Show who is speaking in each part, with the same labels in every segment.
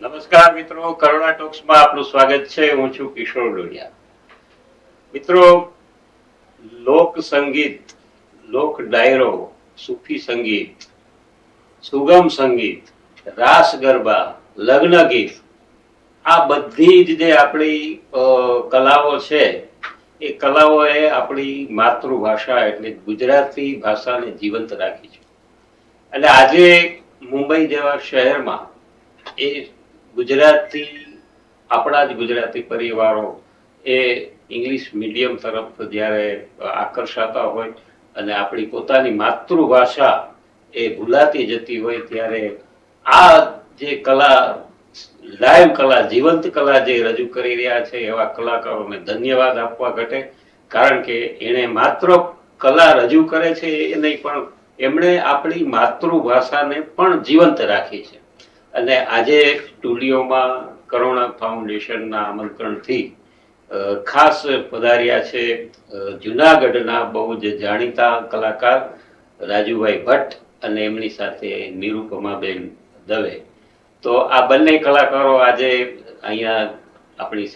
Speaker 1: નમસ્કાર મિત્રો, કરુણા ટોક્સમાં આપનું સ્વાગત છે. હું છું કિશોર ડોડિયા. મિત્રો, લોક સંગીત, લોક ડાયરો, સૂફી સંગીત, સુગમ સંગીત, રાસ ગરબા, લગ્ન ગીત, આ બધી જ જે આપણી કલાઓ છે, એ કલાઓએ આપણી માતૃભાષા એટલે ગુજરાતી ભાષાને જીવંત રાખી છે. એટલે આજે મુંબઈ જેવા શહેરમાં એ ગુજરાતી, આપણા જ ગુજરાતી પરિવારો એ ઇંગ્લિશ મીડિયમ તરફ જ્યારે આકર્ષાતા હોય અને આપણી પોતાની માતૃભાષા એ ભૂલાતી જતી હોય ત્યારે આ જે કલા, લાઈવ કલા, જીવંત કલા જે રજૂ કરી રહ્યા છે એવા કલાકારોને ધન્યવાદ આપવા ઘટે. કારણ કે એણે માત્ર કલા રજૂ કરે છે એ નહીં, પણ એમણે આપણી માતૃભાષાને પણ જીવંત રાખી છે. અને આજે સ્ટુડિયોમાં કરુણા ફાઉન્ડેશનના આમંત્રણથી ખાસ પધાર્યા છે જુનાગઢના બહુ જ જાણીતા કલાકાર રાજુભાઈ ભટ્ટ અને એમની સાથે નિરુપમાબેન દવે. તો આ બંને કલાકારો આજે અહીંયા આપણી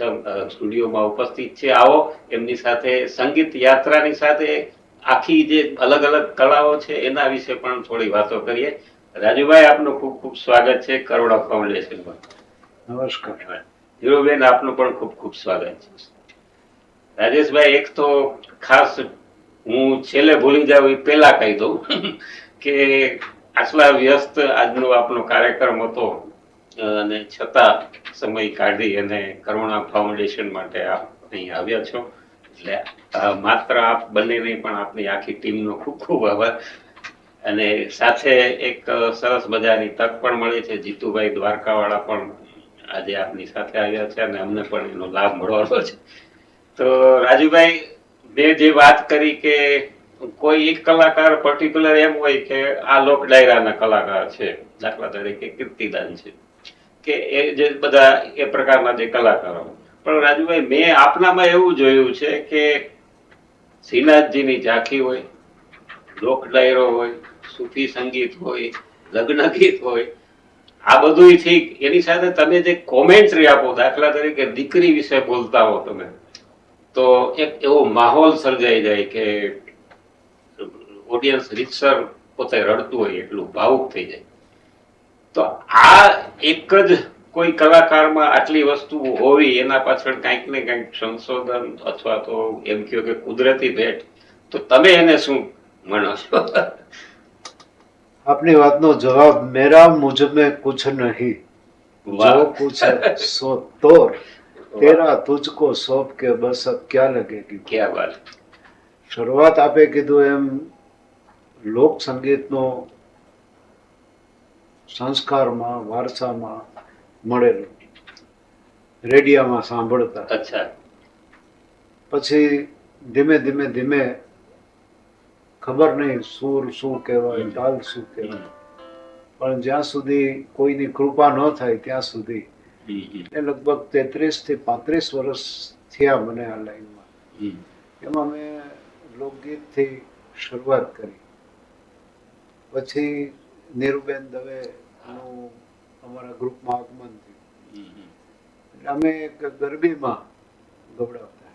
Speaker 1: સ્ટુડિયોમાં ઉપસ્થિત છે. આવો, એમની સાથે સંગીત યાત્રાની સાથે આખી જે અલગ અલગ કલાઓ છે એના વિશે પણ થોડી વાતો કરીએ. રાજુભાઈ આપનું ખૂબ ખૂબ સ્વાગત છે. કરોડા ફાઉન્ડેશનમાં
Speaker 2: નમસ્કાર.
Speaker 1: ધીરુબેન આપનું પણ ખૂબ ખૂબ સ્વાગત છે. રાજેશભાઈ એક તો ખાસ હું છેલ્લે ભૂલી જાઉં એ પહેલા કહી દઉં કે આટલા વ્યસ્ત આજનો આપનો કાર્યક્રમ હતો અને છતાં સમય કાઢી અને કરુણા ફાઉન્ડેશન માટે આપ અહીં આવ્યા છો. એટલે માત્ર આપ બંને નહીં પણ આપની આખી ટીમનો ખૂબ ખૂબ આભાર. અને સાથે એક સરસ મજાની તક પણ મળી છે. જીતુભાઈ દ્વારકાવાળા પણ આજે આપની સાથે આવ્યા છે અને અમને પણ એનો લાભ મળવાનો છે. તો રાજુભાઈ, મેં જે વાત કરી કે કોઈ એક કલાકાર પર્ટિક્યુલર એમ હોય કે આ લોક ડાયરાના કલાકાર છે, દાખલા તરીકે કીર્તિદાન છે, કે એ જે બધા એ પ્રકારના જે કલાકારો પણ રાજુભાઈ, મેં આપનામાં એવું જોયું છે કે શ્રીનાથજીની ઝાંખી હોય લોક ડાયરો હોય સૂફી સંગીત હોય લગ્ન ગીત હોય, આ બધું ઠીક. એની સાથે તમે જે કોમેન્ટ્રી આપો, દાખલા તરીકે દીકરી વિશે બોલતા હો તમે, તો એક એવો માહોલ સર્જાઈ જાય કે ઓડિયન્સ રીતસર પોતે રડતું હોય એટલું ભાવુક થઈ જાય. તો આ એક જ કોઈ કલાકારમાં આટલી વસ્તુ હોવી, એના પાછળ કંઈક ને કંઈક સંશોધન અથવા તો એમ કહ્યું કે કુદરતી ભેટ, તો તમે એને શું માનો છો?
Speaker 2: આપની વાતનો જવાબ મેરા મુજબ કુછ
Speaker 1: નહીં.
Speaker 2: जो कुछ है सो તેરા તુજકો સોંપ કે બસ અબ ક્યાં લગેગી
Speaker 1: ક્યાં વાત?
Speaker 2: શરૂઆત આપે કીધું એમ લોક સંગીતનો સંસ્કારમાં વારસામાં મળેલો. રેડિયામાં સાંભળતા.
Speaker 1: અચ્છા.
Speaker 2: પછી ધીમે ધીમે ધીમે ખબર નહીં સુર શું કહેવાય. તાલ શું કહેવાય. પણ જ્યાં સુધી કોઈની કૃપા ન થાય ત્યાં સુધી એ લગભગ તેત્રીસથી પાંત્રીસ વર્ષ થયા મને આ લાઈનમાં. એમાં મેં લોકગીતથી શરૂઆત કરી. પછી નીરુબેન દવેનું અમારા ગ્રુપમાં આગમન થયું. અમે એક ગરબીમાં ગવડાવતા.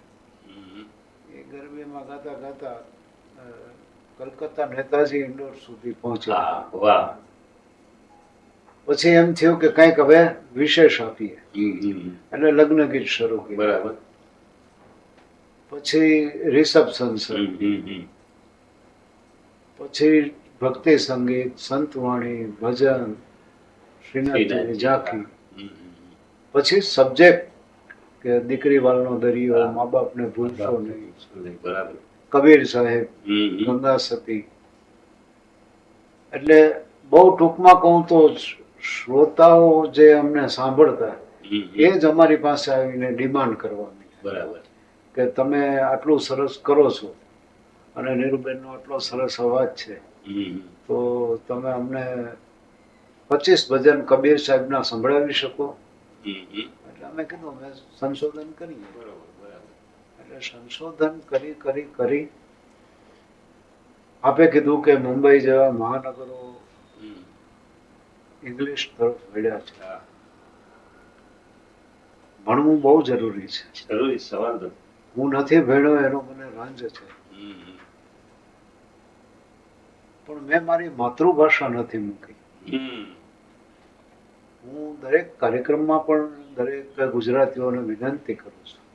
Speaker 2: એ ગરબીમાં ગાતા ગાતા કલકત્તા નેતાજી ઇન્ડોર સુધી પહોંચ્યા.
Speaker 1: વાહ.
Speaker 2: પછી એમ થયું કે કંઈક હવે વિશેષ આપીએ. એટલે લગ્ન ગીત શરૂ કર્યું.
Speaker 1: બરાબર.
Speaker 2: પછી રિસેપ્શન. પછી ભક્તિ સંગીત સંતવાણી ભજન શ્રીનાથજી ઝાંખી. પછી સબ્જેક્ટ કે દીકરી વાલનો દરિયો મા બાપને ભૂલશો નહીં.
Speaker 1: બરાબર.
Speaker 2: કબીર સાહેબ
Speaker 1: હમ, હમ.
Speaker 2: ગંગા સતી. એટલે બહુ ટૂંકમાં કહું તો શ્રોતાઓ જે અમને સાંભળતા એ જ અમારી પાસે આવીને ડિમાન્ડ કરવાની
Speaker 1: બરાબર.
Speaker 2: કે તમે આટલું સરસ કરો છો અને નીરુબેનનો આટલો સરસ અવાજ છે તો તમે અમને પચીસ ભજન કબીર સાહેબના સંભળાવી શકો. એટલે અમે કીધું અમે સંશોધન કરીએ.
Speaker 1: બરાબર.
Speaker 2: એટલે સંશોધન કરી કરી કરી આપે કીધું કે મુંબઈ જેવા મહાનગરો ઇંગ્લિશ તરફ વળ્યા છે. ભણવું બહુ જરૂરી છે.
Speaker 1: જરૂરી સવાલ
Speaker 2: હું નથી ભણ્યો એનો મને રંજ છે. પણ મેં મારી માતૃભાષા નથી મૂકી. હું દરેક કાર્યક્રમમાં પણ દરેક ગુજરાતીઓને વિનંતી કરું છું.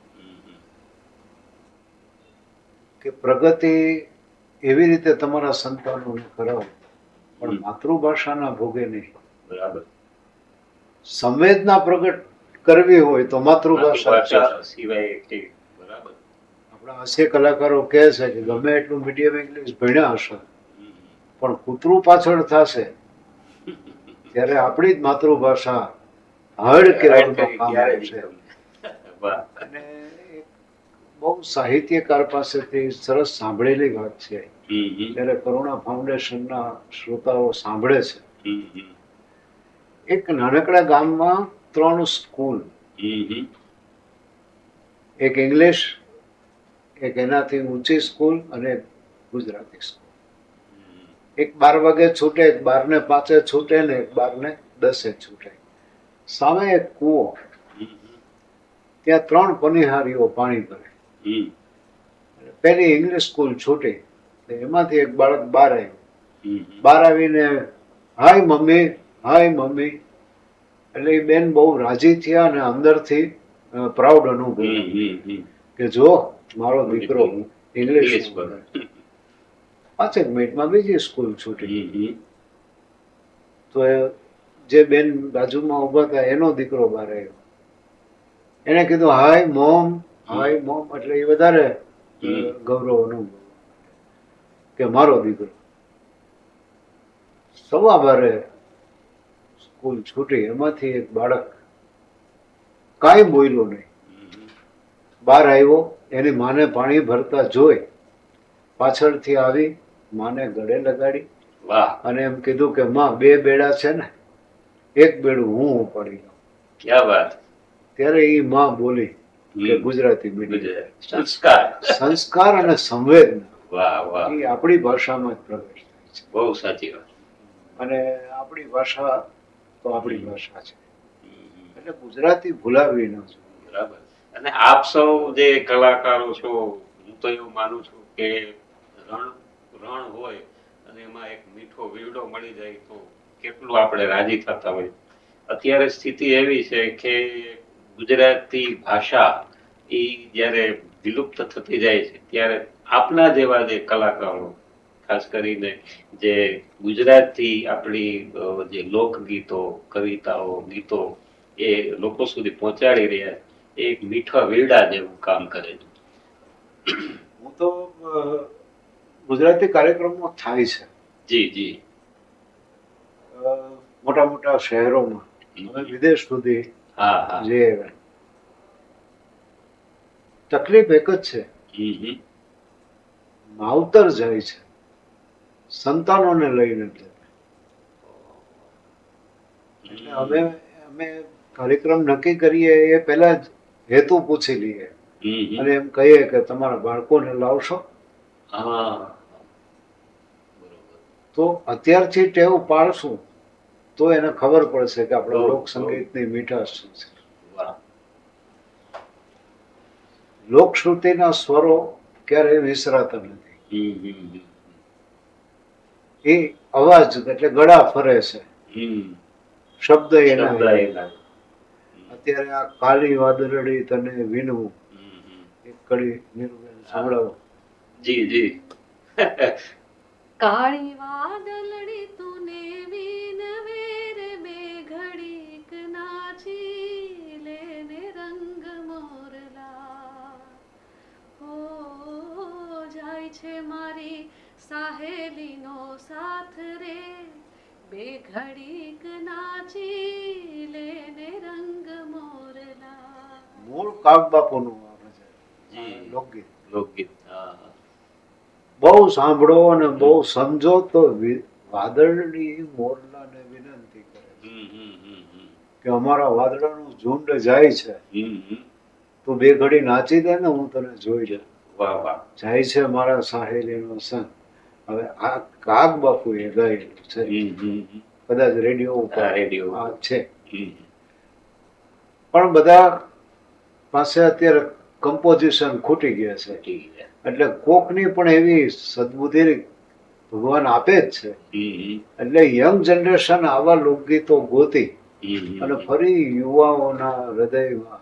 Speaker 2: કે પ્રગતિ એવી રીતે તમારા સંતાનોને કરાવો પણ માતૃભાષાના ભોગે નહીં.
Speaker 1: બરાબર.
Speaker 2: સંવેદના પ્રગટ કરવી હોય તો માતૃભાષા
Speaker 1: સિવાય બરાબર.
Speaker 2: આપણા હાસ્ય કલાકારો કહે છે કે ગમે એટલું મીડિયમ ઇંગ્લિશ ભણ્યા હશે પણ કૂતરું પાછળ થશે ત્યારે આપણી જ માતૃભાષા હળ
Speaker 1: કહેવાનું
Speaker 2: કામ
Speaker 1: વાહ.
Speaker 2: અને બહુ સાહિત્યકાર પાસેથી સરસ સાંભળેલી વાત છે. ત્યારે કરુણા ફાઉન્ડેશનના શ્રોતાઓ સાંભળે છે. એક નાનકડા ગામમાં ત્રણ સ્કૂલ. એક ઇંગ્લિશ એક એનાથી ઊંચી સ્કૂલ અને એક ગુજરાતી સ્કૂલ. એક બાર વાગે છૂટે એક બાર ને પાંચે છૂટે ને એક બાર ને દસે છૂટે. સામે એક કૂવો. ત્યાં ત્રણ પનિહારીઓ પાણી ભરે. પેલી ઇંગ્લિશ સ્કૂલ છૂટી એમાંથી એક બાળક બહાર આવ્યું. બહાર આવીને હાય મમ્મી હાય મમ્મી એટલે એ બેન બહુ રાજી થયા અને અંદરથી પ્રાઉડ
Speaker 1: હમ.
Speaker 2: કે જો મારો દીકરો
Speaker 1: ઇંગ્લિશ.
Speaker 2: પાંચેક મિનિટમાં બીજી સ્કૂલ છૂટી. તો એ જે બેન બાજુમાં ઊભા હતા એનો દીકરો બહાર આવ્યો એને કીધું હાય મોમ હાય મોમ એટલે એ વધારે ગૌરવ અનુભવ કે મારો દીકરો. સવા બારે સ્કૂલ છૂટી એમાંથી એક બાળક કાંઈ બોલ્યો નહીં. બહાર આવ્યો એની માને પાણી ભરતા જોઈ પાછળથી આવી માને ગળે લગાડી
Speaker 1: વાહ.
Speaker 2: અને એમ કીધું કે માં બે બેડા છે ને એક બેડું હું ઉપાડી લઉં.
Speaker 1: ક્યાં વાત?
Speaker 2: ત્યારે એ માં બોલી કે ગુજરાતી મીડિયમ
Speaker 1: સંસ્કાર.
Speaker 2: સંસ્કાર. અને સંવેદના
Speaker 1: વાહ વાહ.
Speaker 2: એ આપણી ભાષામાં જ પ્રવેશ થાય છે.
Speaker 1: બહુ સાચી વાત.
Speaker 2: અને આપણી ભાષા તો આપણી ભાષા છે. એટલે ગુજરાતી ભૂલાવી ન જોઈએ.
Speaker 1: બરાબર. અને આપ સૌ જે કલાકારો છો હું તો એવું માનું છું કે રણ રણ હોય અને એમાં એક મીઠો વીરડો મળી જાય તો કેટલું આપણે રાજી થતા હોય. અત્યારે સ્થિતિ એવી છે કે ગુજરાતી ભાષા એ જ્યારે વિલુપ્ત થતી જાય છે ત્યારે આપના જેવા જે કલાકારો ખાસ કરીને જે ગુજરાતી આપણી જે લોકગીતો કવિતાઓ ગીતો એ લોકો સુધી પહોંચાડી રહ્યા એ એક મીઠા વેડા જેવું કામ કરે છે.
Speaker 2: હું તો ગુજરાતી કાર્યક્રમો થાય છે.
Speaker 1: જી જી.
Speaker 2: મોટા મોટા શહેરોમાં વિદેશ સુધી જે તકલીફ એક જ છે. માવતર જાય છે. સંતાનોને લઈને એટલે અમે અમે કાર્યક્રમ નક્કી કરીએ એ પહેલા જ હેતુ પૂછી લઈએ. અને એમ કહીએ કે તમારા બાળકોને લાવશો. તો અત્યારથી ટેવ પાડશું. તો એને ખબર પડશે કે આપણા લોક સંગીતની મીઠાશ શું છે. લોકશ્રુતિના સ્વરો ક્યારેય વિસરાતા નથી. એ અવાજ એટલે ગળા ફરે છે. શબ્દ એના અત્યારે આ કાલી વાદળડી તને
Speaker 1: હમ.
Speaker 2: એક કડી નિર્વેલ સંભળાવો.
Speaker 1: જી જી.
Speaker 3: કાળી વાદળડી તુને વિનવે નાચી લેને રંગ મોરલા. હો જાય છે મારી સાહેલીનો સાથ રે. બે ઘડીક નાચી લેને રંગ મોરલા.
Speaker 2: મૂળ કાગ બાપુનું લોકગીત. બહુ સાંભળો અને બહુ સમજો તો વાદળની વાદળની મોરલાને વિનંતી કે અમારા વાદળાનું ઝુંડ જાય છે
Speaker 1: હમ.
Speaker 2: બે ઘડી નાચી દે ને હું તને જોઈ લઉં
Speaker 1: વાહ વાહ
Speaker 2: જાય છે મારા સાહેલીનો સંગ હવે આ કાગ બાપુએ ગાયેલું છે. કદાચ રેડિયો ઉપર
Speaker 1: રેડિયો.
Speaker 2: આ છે પણ બધા પાસે અત્યારે કમ્પોઝિશન ખૂટી ગયા છે. એટલે કોકની પણ એવી સદબુદ્ધિ ભગવાન આપે જ છે એટલે યંગ જનરેશન આવા લોકગીતો ગોતી. અને ફરી યુવાઓના હૃદયમાં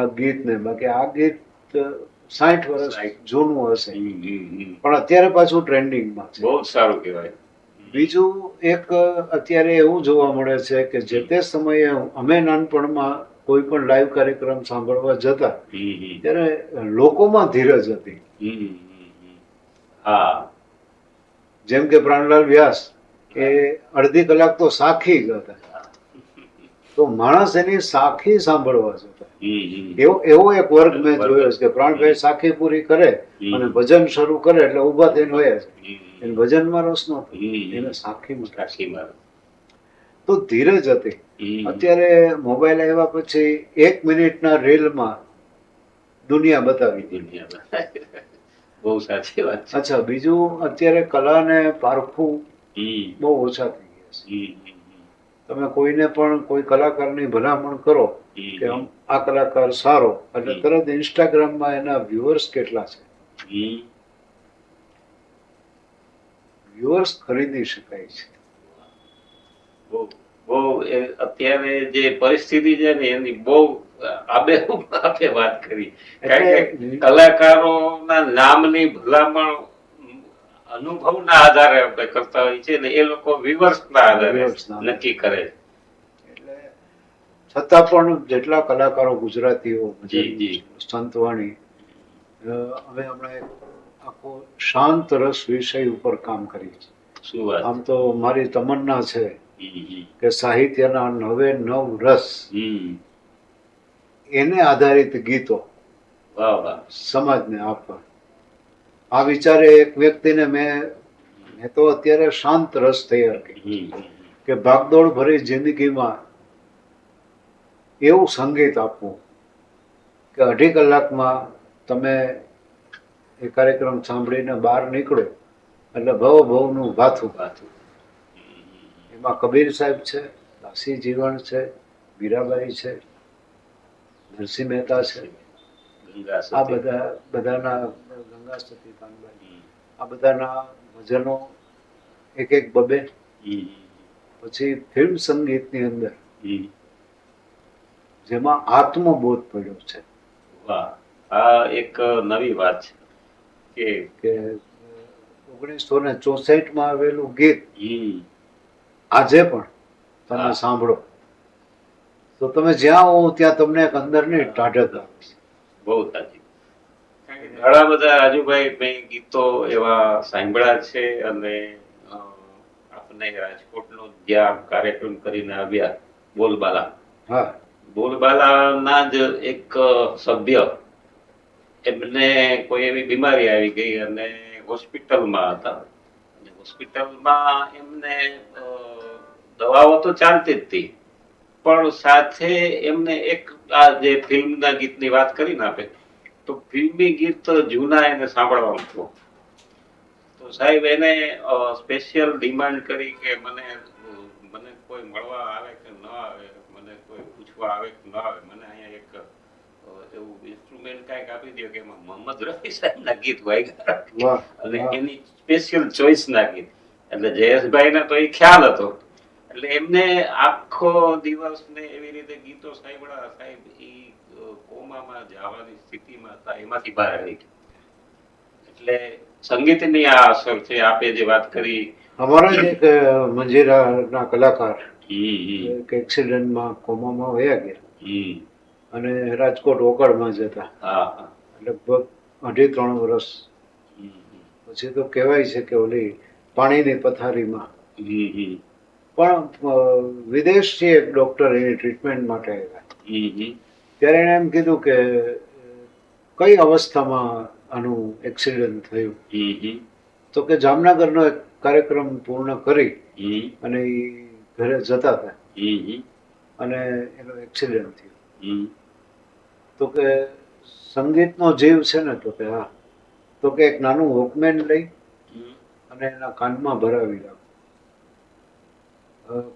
Speaker 2: આ ગીતને બાકી આ ગીત સાઠ વર્ષ જૂનું હશે. પણ અત્યારે પાછું ટ્રેન્ડિંગમાં છે.
Speaker 1: બહુ સારું કહેવાય.
Speaker 2: બીજું એક અત્યારે એવું જોવા મળે છે કે જે તે સમયે અમે નાનપણમાં કોઈ પણ લાઈવ કાર્યક્રમ સાંભળવા જતા. ત્યારે લોકોમાં ધીરજ હતી.
Speaker 1: હા.
Speaker 2: જેમ કે પ્રાણલાલ વ્યાસ એ અડધી કલાક તો સાખી ગાતા તો માણસ એની સાખી સાંભળવા
Speaker 1: હમ.
Speaker 2: એવો એવો એક વર્ગ મેં જોયો છે કે પ્રાણભાઈ સાખી પૂરી કરે અને ભજન શરૂ કરે એટલે ઊભા થઈને હોય છે એને ભજનમાં રસ નહોતો એને સાખીમાં રસ. તો ધીરજ હતી. અત્યારે મોબાઈલ આવ્યા પછી એક મિનિટના રેલમાં દુનિયા બતાવી
Speaker 1: દુનિયા. બહુ સાચી વાત
Speaker 2: અચ્છા બીજું અત્યારે કલાને પારખવું
Speaker 1: હમ,
Speaker 2: બહુ ઓછા થઈ ગયા છે. તમે કોઈને પણ કોઈ કલાકારની ભલામણ કરો કે આ કલાકાર સારો એટલે તરત ઇન્સ્ટાગ્રામમાં એના વ્યુઅર્સ કેટલા છે? વ્યુઅર્સ ખરીદી શકાય છે.
Speaker 1: બહુ અત્યારે જે પરિસ્થિતિ છે ને એની બહુ આબે આપે વાત કરી. કારણ કે કલાકારોના નામની ભલામણ અનુભવના આધારે આપણે કરતા હોય છે ને એ લોકો વિવર્સના આધારે. નક્કી કરે
Speaker 2: એટલે છતાં પણ જેટલા કલાકારો ગુજરાતીઓ
Speaker 1: જી, જી.
Speaker 2: સંતવાણી અમે હમણાં આખો શાંત રસ વિષય ઉપર કામ કરીએ છીએ આમ તો મારી તમન્ના છે કે સાહિત્યના નવે નવ રસ
Speaker 1: હમ.
Speaker 2: એને આધારિત ગીતો
Speaker 1: વાહ વાહ
Speaker 2: સમાજને આપવા આ વિચારે એક વ્યક્તિને મેં મેં તો અત્યારે શાંત રસ થઈ
Speaker 1: હમ,
Speaker 2: કે ભાગદોડ ભરી જિંદગીમાં એવું સંગીત આપવું કે અઢી કલાકમાં તમે એ કાર્યક્રમ સાંભળીને બહાર નીકળો. એટલે ભવ ભવનું ભાથું
Speaker 1: ભાથું.
Speaker 2: એમાં કબીર સાહેબ છે દાસી જીવન છે મીરાબાઈ છે નરસિંહ મહેતા છે. આ બધા બધાના ગંગા સતી કાનબાઈ આ બધાના ભજનો એક એક બબે. પછી ફિલ્મ સંગીતની અંદર જેમાં આત્મબોધ પડ્યો છે.
Speaker 1: વાહ આ એક નવી વાત છે કે
Speaker 2: ઓગણીસો ને ચોસઠમાં આવેલું ગીત આજે પણ તમે સાંભળો. તો તમે જ્યાં હો ત્યાં તમને એક અંદરની ટાઢક આવે છે.
Speaker 1: બહુ સાચી ઘણા બધા રાજુભાઈ ભાઈ ગીતો એવા સાંભળ્યા છે અને આપણે રાજકોટનો જ્યાં કાર્યક્રમ કરીને આવ્યા બોલબાલા.
Speaker 2: હા.
Speaker 1: બોલબાલાના જ એક સભ્ય એમને કોઈ એવી બીમારી આવી ગઈ અને હોસ્પિટલમાં હતા. હોસ્પિટલમાં એમને દવાઓ તો ચાલતી જ હતી. પણ સાથે એમને એક આ જે ફિલ્મના ગીતની વાત કરીને આપે તો ફિલ્મી ગીત જૂના એને સાંભળવા હતું તો સાહેબ એને સ્પેશિયલ ડિમાન્ડ કરી કે મને મને કોઈ મળવા આવે કે ન આવે મને કોઈ પૂછવા આવે કે ન આવે મને અહીંયા એક એવું ઇન્સ્ટ્રુમેન્ટ કાંઈક આપી દો કે એમાં મોહમ્મદ રફી સાહેબના ગીત વાગ્યા. અને એની સ્પેશિયલ ચોઈસ ના ગીત. એટલે જયેશભાઈને તો એ ખ્યાલ હતો. એટલે એમને આખો દિવસ ને એવી રીતે ગીતો સાંભળ્યા સાહેબ અ, કોમામાં જવાની સ્થિતિમાં હતા એમાંથી બહાર આવી ગયા. એટલે સંગીતની આ અસર છે આપે જે વાત કરી.
Speaker 2: અમારા જ એક મંજીરાના કલાકાર એક એક્સિડન્ટમાં કોમામાં વયા ગયા. અને રાજકોટ ઓકળમાં જતા લગભગ અઢી ત્રણ વર્ષ. પછી તો કહેવાય છે કે ઓલી પાણીની પથારીમાં. પણ વિદેશથી એક ડોક્ટર એની ટ્રીટમેન્ટ માટે આવ્યા. ત્યારે એણે એમ કીધું કે કઈ અવસ્થામાં આનું એક્સિડન્ટ થયું. તો કે જામનગરનો એક કાર્યક્રમ પૂર્ણ કરી અને એ ઘરે જતા હતા. અને એનો એક્સિડન્ટ થયો. તો કે સંગીતનો જીવ છે ને તો કે હા. તો કે એક નાનું વોકમેન લઈ અને એના કાનમાં ભરાવી રાખો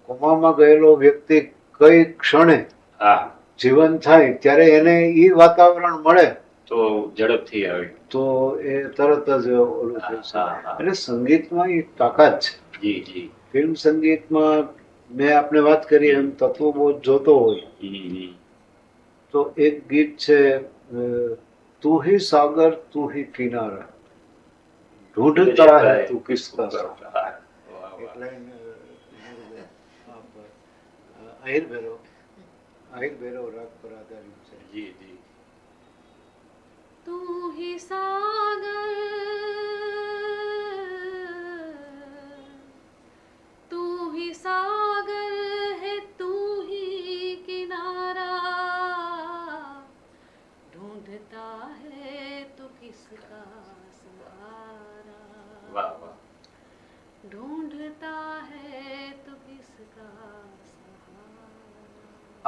Speaker 2: કોમામાં ગયેલો વ્યક્તિ કઈ ક્ષણે
Speaker 1: હા.
Speaker 2: જીવન થાય ત્યારે એને એ વાતાવરણ મળે
Speaker 1: તો ઝડપથી આવે
Speaker 2: તો એ તરત જ ઓલું. એટલે સંગીતમાં એ તાકાત છે
Speaker 1: જી જી
Speaker 2: ફિલ્મ સંગીતમાં મેં આપણે વાત કરી એમ તત્વો બહુ જોતો હોય. તો એક ગીત છે તું હી સાગર તું હી કિનારા ઢૂંઢતા હે તું કિસકા સાથ.
Speaker 1: હા. વાહ, વાહ.
Speaker 2: એક લાઈન અ, આપ, અ, આહિર ભૈરવ आहिर भैरव राग पर आधारित है।
Speaker 1: जी जी।
Speaker 3: तू ही सागर तू ही सागर है तू ही किनारा। ढूंढता है तू किसका सहारा।
Speaker 1: वाह वाह।
Speaker 3: ढूंढता है तू किसका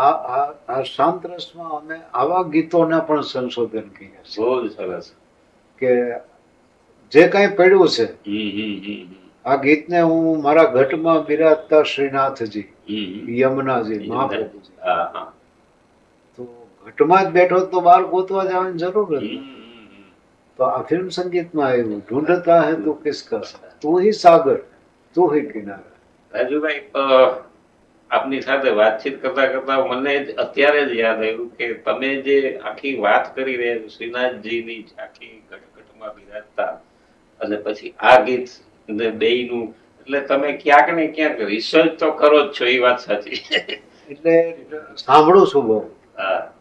Speaker 2: આ શાંત રસમાં અમે આવા ગીતોને પણ સંશોધન કરીએ છીએ
Speaker 1: બહુ જ સરસ
Speaker 2: કે જે કાંઈ પડ્યું છે. આ ગીતને હું મારા ઘટમાં બિરાજતા શ્રીનાથજી. યમુનાજી મહાપ્રભુજી તો ઘટમાં જ બેઠો તો બહાર ગોતવા જવાની જરૂર
Speaker 1: હમ.
Speaker 2: તો આ ફિલ્મ સંગીતમાં આવ્યું ઢૂંઢતા હે તું કિસકા. તું હી સાગર તું હી કિનારા
Speaker 1: રાજુભાઈ આપની સાથે વાતચીત કરતા કરતા મને જ અત્યારે જ યાદ આવ્યું કે તમે જે આખી વાત કરી રહ્યા છો શ્રીનાથજીની આખી ઘટઘટમાં બિરાજતા અને પછી આ ગીત ને બેયનું એટલે તમે ક્યાંક ને ક્યાંક રિસર્ચ તો કરો જ છો એ વાત સાચી.
Speaker 2: એટલે સાંભળું છું બહુ.
Speaker 1: હા.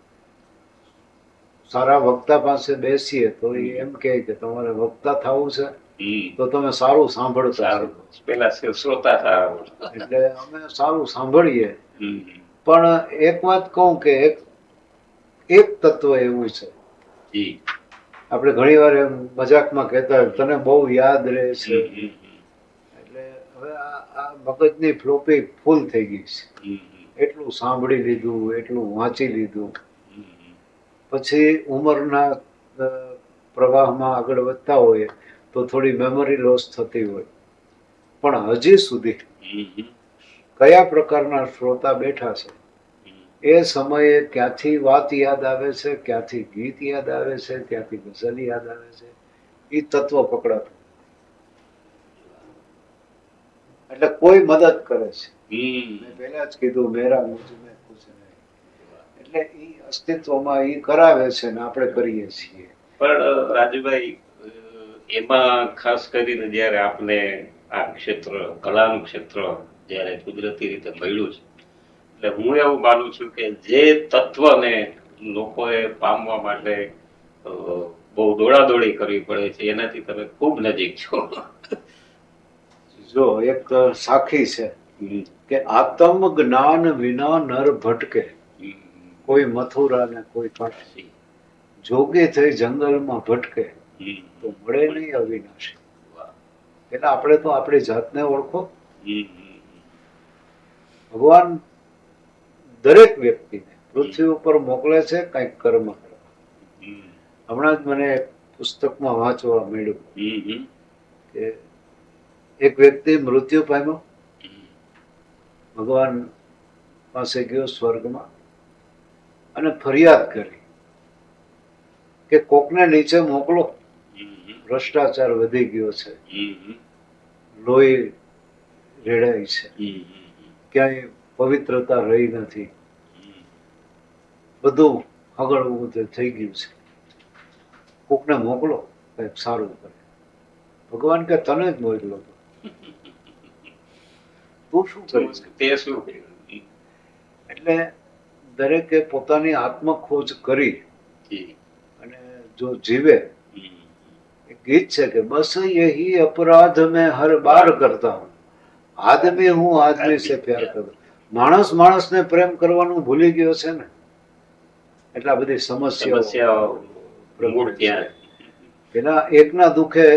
Speaker 2: સારા વક્તા પાસે બેસીએ તો એમ કહે કે તમારે વક્તા થવું છે. તો તમે સારું સાંભળતા
Speaker 1: પેલા શ્રોતા સારા
Speaker 2: એટલે અમે સારું સાંભળીએ. પણ એક વાત કહું કે એક એક તત્વ એવું છે. આપણે ઘણી વાર એમ મજાકમાં કહેતા તને બહુ યાદ રહે છે. એટલે હવે આ મગજની ફ્લોપી ફૂલ થઈ ગઈ છે. એટલું સાંભળી લીધું એટલું વાંચી લીધું. પછી ઉંમરના પ્રવાહમાં આગળ વધતા હોય તો થોડી મેમરી લોસ થતી હોય. પણ હજી સુધી કયા પ્રકારના શ્રોતા બેઠા છે? એ સમયે ક્યાંથી વાત યાદ આવે છે ક્યાંથી ગીત યાદ આવે છે ક્યાંથી ગઝલ યાદ આવે છે એ તત્વ પકડાતું એટલે કોઈ મદદ કરે છે. મેં પહેલા જ કીધું મેરા મુજ મેં કુછ એટલે એ અસ્તિત્વમાં એ કરાવે છે ને આપણે કરીએ છીએ.
Speaker 1: પણ રાજુભાઈ એમાં ખાસ કરીને જ્યારે આપને આ ક્ષેત્ર કલાનું ક્ષેત્ર જ્યારે કુદરતી રીતે મળ્યું છે એટલે હું એવું માનું છું કે જે તત્વને લોકોએ પામવા માટે બહુ દોડાદોડી કરવી પડે છે એનાથી તમે ખૂબ નજીક છો.
Speaker 2: જો એક સાખી છે કે આત્મ જ્ઞાન વિના નર ભટકે કોઈ મથુરા ને કોઈ કાશી જોગે થઈ જંગલમાં ભટકે તો મળે નહીં અવિનાશી. એટલે આપણે તો આપણી જાતને ઓળખો. ભગવાન દરેક વ્યક્તિને પૃથ્વી ઉપર મોકલે છે કંઈક કર્મ કરવા. હમણાં જ મને પુસ્તકમાં વાંચવા મળ્યું કે એક વ્યક્તિ મૃત્યુ પામ્યો. ભગવાન પાસે ગયો સ્વર્ગમાં અને ફરિયાદ કરી કે કોકને નીચે મોકલો. ભ્રષ્ટાચાર વધી ગયો છે. લોહી રેડાય છે. ક્યાંય પવિત્રતા રહી નથી. બધું આગળ થઈ ગયું છે. કોકને મોકલો કંઈક સારું કરે. ભગવાન કે તને જ મોકલો. તું શું કરીશ?
Speaker 1: તે શું
Speaker 2: એટલે દરેકે પોતાની આત્મખોજ કરી અને જો જીવે ગીત છે કે બસ યહી અપરાધ મેં હર બાર કરતા હું. આદમી હું આદમી સે પ્યાર કરતો માણસ માણસને પ્રેમ કરવાનું ભૂલી ગયો છે ને? એટલા બધી સમસ્યાઓ પેલા એકના દુખે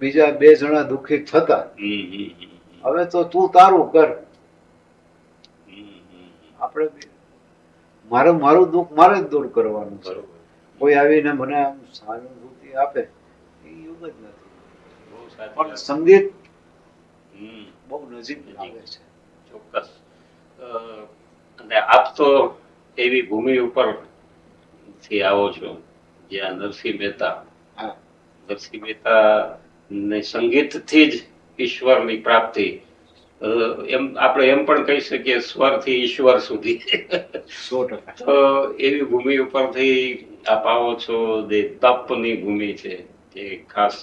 Speaker 2: બીજા બે જણા દુખી થતા. હવે તો તું તારું કર. આપણે મારું મારું દુઃખ મારે જ દૂર કરવાનું છે. કોઈ આવીને મને આમ સહાનુભૂતિ આપે જ નથી. પણ સંગીત બહુ નજીક લાવે છે.
Speaker 1: ચોક્કસ. અને આપ તો એવી ભૂમિ ઉપરથી આવો છો જ્યાં નરસિંહ મહેતા નરસિંહ મહેતા ને સંગીતથી જ ઈશ્વરની પ્રાપ્તિ. એમ આપણે એમ પણ કહી શકીએ સ્વરથી ઈશ્વર સુધી. તો એવી ભૂમિ ઉપરથી આપ આવો છો જે તપની ભૂમિ છે. જે ખાસ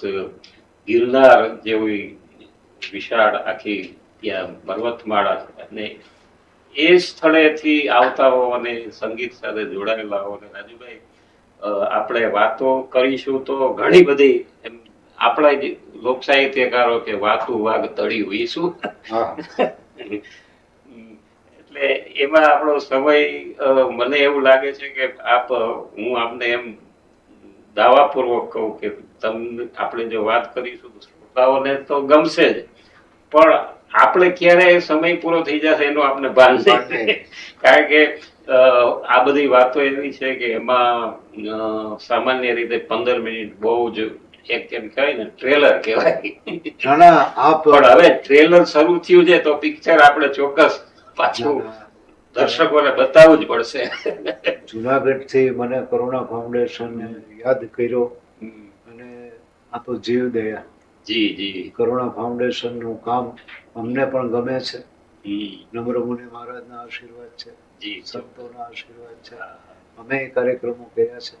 Speaker 1: ગિરનાર જેવી વિશાળ આખી ત્યાં પર્વતમાળા છે. અને એ સ્થળેથી આવતા હો અને સંગીત સાથે જોડાયેલા હો અને રાજુભાઈ આપણે વાતો કરીશું તો ઘણી બધી એમ આપણા લોક સાહિત્યકારો કે વાતું વાઘ તળી હોઈશું. એટલે એમાં આપણો સમય મને એવું લાગે છે કે આપ હું આપને એમ દાવાપૂર્વક કહું કે તમને આપણે જો વાત કરીશું તો શ્રોતાઓને તો ગમશે જ પણ આપણે ક્યારે સમય પૂરો થઈ જશે એનું આપણે ભાન નહીં. કારણ કે આ બધી વાતો એવી છે કે એમાં સામાન્ય રીતે પંદર મિનિટ બહુ જ એક એમ કહેવાય ને ટ્રેલર કહેવાય પણ હવે ટ્રેલર શરૂ થયું છે તો પિક્ચર આપણે ચોક્કસ પાછું. દર્શકોને બતાવવું જ પડશે.
Speaker 2: જુનાગઢથી મને કરુણા ફાઉન્ડેશન યાદ કર્યો. અને આ તો જીવ દયા.
Speaker 1: જી જી.
Speaker 2: કરુણા ફાઉન્ડેશનનું કામ અમને પણ ગમે છે. નમ્ર મુનિ મહારાજના આશીર્વાદ છે.
Speaker 1: જી
Speaker 2: સંતોના આશીર્વાદ છે. અમે એ કાર્યક્રમો કર્યા છે.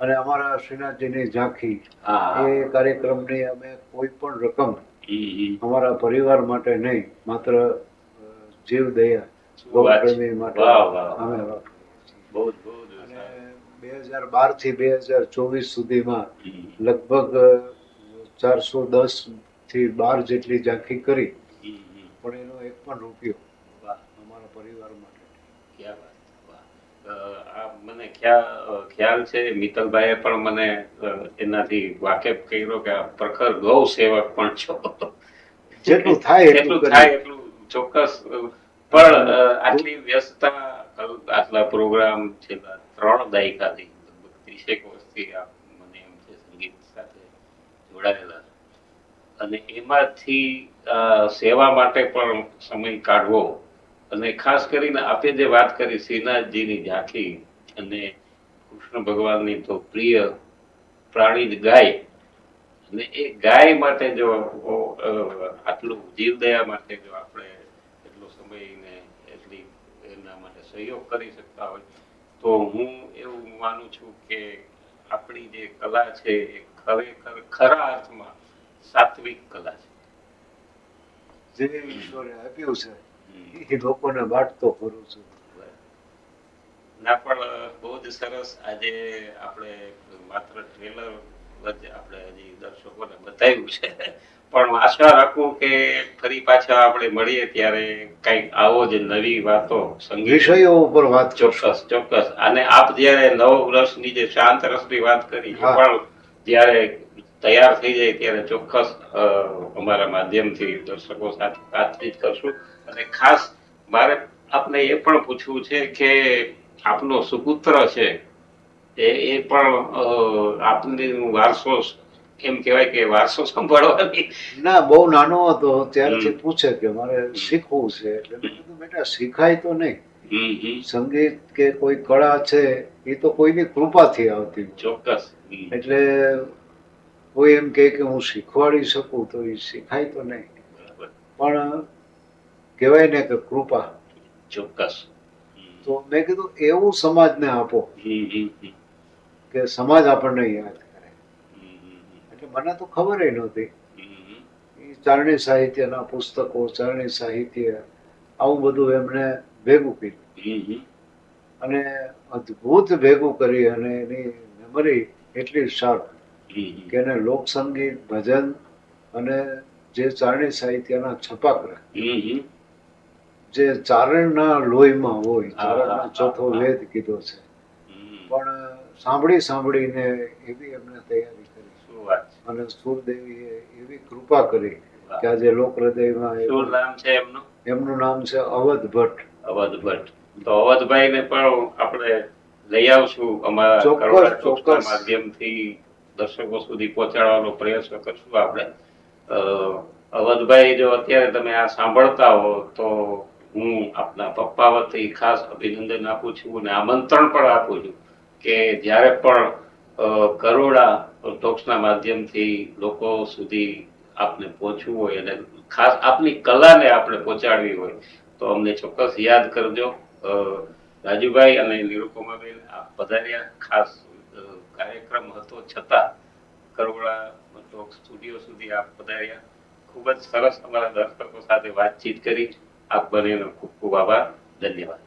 Speaker 2: અને અમારા શ્રીનાથજીની ઝાંખી એ કાર્યક્રમની અમે કોઈ પણ રકમ. અમારા પરિવાર માટે નહીં માત્ર જીવ દયા.
Speaker 1: શું વાત છે.
Speaker 2: ગૌપ્રેમી માટે
Speaker 1: વાહ, વાહ.
Speaker 2: અમે
Speaker 1: બહુ જ, બહુ જ
Speaker 2: અને
Speaker 1: સારું.
Speaker 2: બે હજાર બારથી બે હજાર ચોવીસ સુધીમાં લગભગ ચારસો દસથી બાર જેટલી ઝાંખી કરી. પણ એનો એક પણ રૂપિયો અમારા પરિવાર માટે
Speaker 1: ક્યાં વાત, વાહ. અ, આ મને ખ્યાલ છે મિત્તલભાઈએ પણ મને એનાથી વાકેફ કર્યો કે આ પ્રખર ગૌ સેવક પણ છો
Speaker 2: જેટલું થાય એટલું
Speaker 1: થાય એટલું ચોક્કસ પણ આટલી વ્યસ્તતા આટલા પ્રોગ્રામ છેલ્લા ત્રણ દાયકાથી ત્રીસેક વર્ષથી મને એમ છે, સંગીત સાથે જોડાયેલા અને એમાંથી સેવા માટે પણ સમય કાઢવો અને ખાસ કરીને આપે જે વાત કરી, શ્રીનાથજીની ઝાંખી અને કૃષ્ણ ભગવાનની તો પ્રિય પ્રાણી ગાય. અને એ ગાય માટે જો આટલું જીવદયા માટે જો આપણે એટલો સમય ને એટલી એના માટે સહયોગ કરી શકતા હોય. તો હું એવું માનું છું કે આપણી જે કલા છે એ ખરેખર ખરા અર્થમાં સાત્વિક કલા છે.
Speaker 2: જે ઈશ્વરે આપ્યું છે એ લોકોને વાટતો કરું છું.
Speaker 1: ના પણ બહુ જ સરસ આજે આપણે માત્ર ટ્રેલર જ આપણે હજી દર્શકોને બતાવ્યું છે. પણ આશા રાખું કે ફરી પાછા આપણે મળીએ ત્યારે કંઈક આવો જ નવી વાતો
Speaker 2: વિષયો ઉપર વાત
Speaker 1: ચોક્કસ ચોક્કસ. અને આપ જયારે નવ વર્ષની જે શાંત રસની વાત કરી પણ જયારે તૈયાર થઈ જાય ત્યારે ચોક્કસ અમારા માધ્યમથી દર્શકો સાથે વાતચીત કરશું. અને ખાસ મારે આપને એ પણ પૂછવું છે કે આપનો સુપુત્ર છે એ એ પણ આપની વારસો એમ કહેવાય કે વારસો સંભાળવાની
Speaker 2: ના બહુ નાનો હતો. ત્યારથી પૂછે કે મારે શીખવું છે એટલે કીધું બેટા શીખાય તો નહીં. સંગીત કે કોઈ કળા છે એ તો કોઈની કૃપાથી આવતી
Speaker 1: ચોક્કસ.
Speaker 2: એટલે કોઈ એમ કહે કે હું શીખવાડી શકું તો એ શીખાય તો નહીં.
Speaker 1: બરાબર.
Speaker 2: પણ કહેવાય ને કે કૃપા.
Speaker 1: ચોક્કસ.
Speaker 2: તો મેં કીધું એવું સમાજને આપો. કે સમાજ આપણને યાદ કરે
Speaker 1: હમ હમ
Speaker 2: એટલે મને તો ખબર નહોતી. એ ચારણી સાહિત્યના પુસ્તકો ચારણી સાહિત્ય આવું બધું એમને ભેગું કર્યું. અને અદ્ભુત ભેગું કરી અને એની મેમરી એટલી શાર્પ કે એને લોકસંગીત ભજન અને જે ચારણી સાહિત્યના છપાકરા. જે ચારણના લોહીમાં હોય ચારણના ચોથો. વેદ કીધો છે પણ સાંભળી સાંભળીને એવી એમને તૈયારી? અને સુરદેવીએ એવી કૃપા કરી કે આજે લોક હૃદયમાં
Speaker 1: શું નામ છે એમનું?
Speaker 2: એમનું નામ છે અવધ ભટ્ટ.
Speaker 1: અવધ ભટ્ટ. તો અવધભાઈને પણ આપણે લઈ આવશું અમારા
Speaker 2: ચોક્કસ, ચોક્કસ.
Speaker 1: માધ્યમથી દર્શકો સુધી પહોંચાડવાનો પ્રયાસ કરશું આપણે. અવધભાઈ જો અત્યારે તમે આ સાંભળતા હો તો હું આપના પપ્પા વતી ખાસ અભિનંદન આપું છું અને આમંત્રણ પણ આપું છું કે જ્યારે પણ કરોડા ટોક્સના માધ્યમથી લોકો સુધી આપને પહોંચવું હોય અને ખાસ આપની કલાને આપણે પહોંચાડવી હોય, તો અમને ચોક્કસ યાદ કરજો. રાજુભાઈ અને નિરુપમાબેન, આપ બધાને ખાસ કાર્યક્રમ હતો છતાં કરોડા ટોક સ્ટુડિયો સુધી આપ પધાર્યા. ખૂબ જ સરસ અમારા દર્શકો સાથે વાતચીત કરી. આપ બંનેનો ખૂબ ખૂબ આભાર. ધન્યવાદ.